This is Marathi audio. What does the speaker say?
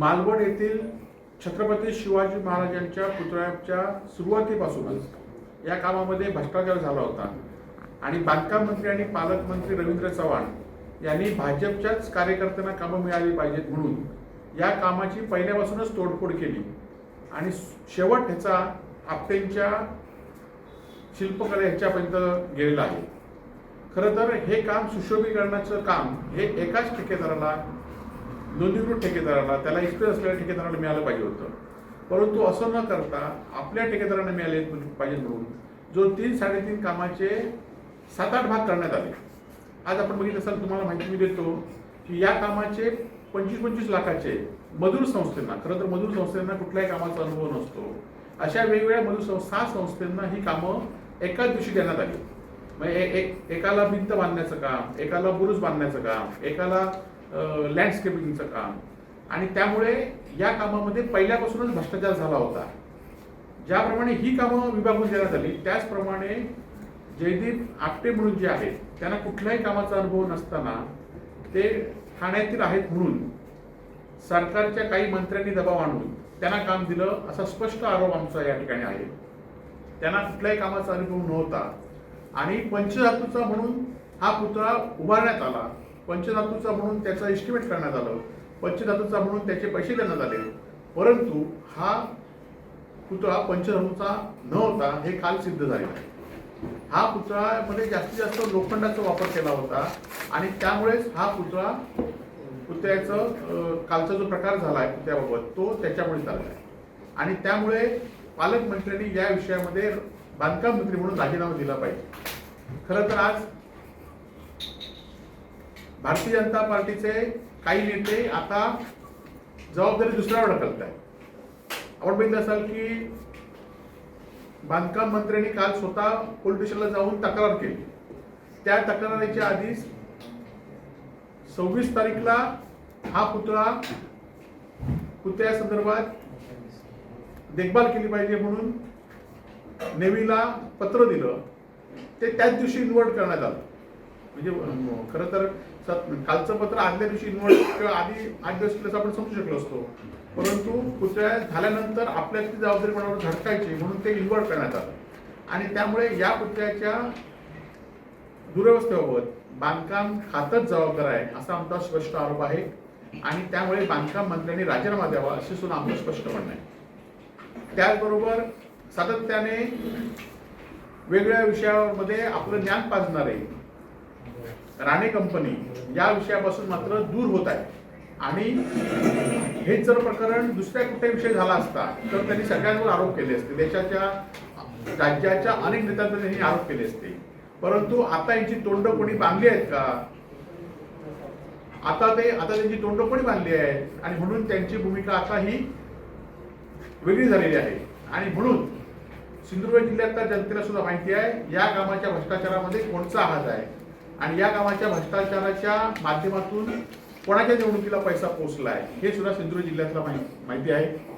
मालवण येथील छत्रपती शिवाजी महाराजांच्या पुतळ्याच्या सुरुवातीपासूनच या कामामध्ये भ्रष्टाचार झाला होता. आणि बांधकाम मंत्री आणि पालकमंत्री रवींद्र चव्हाण यांनी भाजपच्याच कार्यकर्त्यांना कामं मिळाली पाहिजेत म्हणून या कामाची पहिल्यापासूनच तोडफोड केली. आणि शेवट ह्याचा आपटेंच्या शिल्पकला ह्याच्यापर्यंत गेलेला आहे. खरं तर हे काम सुशोभीकरणाचं काम हे एकाच ठेकेदाराला नोंदणीकृत ठेकेदाराला त्याला एक्सपिरियन्स असलेल्या ठेकेदाराला मिळालं पाहिजे होतं. परंतु असं न करता आपल्या ठेकेदारांना मिळाले पाहिजे म्हणून जो तीन साडेतीन कामाचे सात आठ भाग करण्यात आले. आज आपण बघितलं असाल तुम्हाला माहिती मी देतो की या कामाचे पंचवीस पंचवीस लाखाचे मजूर संस्थेंना खरं तर मजूर संस्थेंना कुठल्याही कामाचा अनुभव नसतो. अशा वेगवेगळ्या मजूर संस्था सहा संस्थांना ही कामं एकाच दिवशी देण्यात आली. म्हणजे एक एकाला भिंत बांधण्याचं काम एकाला बुरुज बांधण्याचं काम एकाला लँडस्केपिंगचं काम. आणि त्यामुळे या कामामध्ये पहिल्यापासूनच भ्रष्टाचार झाला होता. ज्याप्रमाणे ही कामं विभागून देण्यात आली त्याचप्रमाणे जयदीप आपटे म्हणून जे आहेत त्यांना कुठल्याही कामाचा अनुभव नसताना ते ठाण्यातील आहेत म्हणून सरकारच्या काही मंत्र्यांनी दबाव आणून त्यांना काम दिलं असा स्पष्ट आरोप आमचा या ठिकाणी आहे. त्यांना कुठल्याही कामाचा अनुभव नव्हता. आणि पंचधातूचा म्हणून हा पुतळा उभारण्यात आला. पंचधातूचा म्हणून त्याचं एस्टिमेट करण्यात आलं. पंचधातूचा म्हणून त्याचे पैसे देण्यात आले. परंतु हा पुतळा पंचधातूचा न होता हे काल सिद्ध झाले हा पुतळ्यामध्ये जास्तीत जास्त लोखंडाचा वापर केला होता आणि त्यामुळेच हा पुतळा पुतळ्याचं कालचा जो प्रकार झाला आहे पुतळ्याबाबत तो त्याच्यामुळे झाला आहे. आणि त्यामुळे पालकमंत्र्यांनी या विषयामध्ये बांधकाम मंत्री म्हणून राजीनामा दिला पाहिजे. खरं तर आज भारतीय जनता पार्टीचे काही नेते आता जबाबदारी दुसऱ्यावर ढकलत आहेत आपण बघितलं असाल की बांधकाम मंत्र्यांनी काल स्वतः पोलीस स्टेशनला जाऊन तक्रार केली. त्या तक्रारीच्या आधीच सव्वीस तारीखला हा पुतळा पुतळ्या संदर्भात देखभाल केली पाहिजे म्हणून नेव्हीला पत्र दिलं. ते त्याच दिवशी इन्व्हर्ट करण्यात आलं. म्हणजे खरं तर स- कालचं पत्र आदल्या दिवशी इन्व्हर्ट किंवा आधी आठ दिवस आपण समजू शकलो असतो. परंतु पुतळ्या झाल्यानंतर आपल्या ती जबाबदारीपणावर झटकायची म्हणून ते इन्व्हॉल्व करण्यात आलं. आणि त्यामुळे या पुतळ्याच्या दुरवस्थेबाबत बांधकाम खातच जबाबदार आहे असा आमचा स्पष्ट आरोप आहे. आणि त्यामुळे बांधकाम मंत्र्यांनी राजीनामा द्यावा असे सुद्धा आमचं स्पष्ट म्हणणं आहे. त्याचबरोबर सातत्याने वेगवेगळ्या विषयामध्ये आपलं ज्ञान पाजणारे राणे कंपनी या विषयापासून मात्र दूर होत आहे. आणि हेच जर प्रकरण दुसऱ्या कुठल्या विषय झाला असता तर त्यांनी सगळ्यांवर आरोप केले असते. देशाच्या राज्याच्या अनेक नेत्यांवर त्यांनी आरोप केले असते. परंतु आता यांची तोंड कोणी बांधली आहेत का? आता ते आता त्यांची तोंड कोणी बांधली आहेत आणि म्हणून त्यांची भूमिका आता ही वेगळी झालेली आहे. आणि म्हणून सिंधुदुर्ग जिल्ह्यातल्या जनतेला सुद्धा माहिती आहे या कामाच्या भ्रष्टाचारामध्ये कोणचा आहात आहे? आणि या गावाच्या भ्रष्टाचाराच्या माध्यमातून कोणाच्या निवडणुकीला पैसा पोहोचलाय आहे हे सुद्धा सिंधुदुर्ग जिल्ह्यातला माहिती आहे.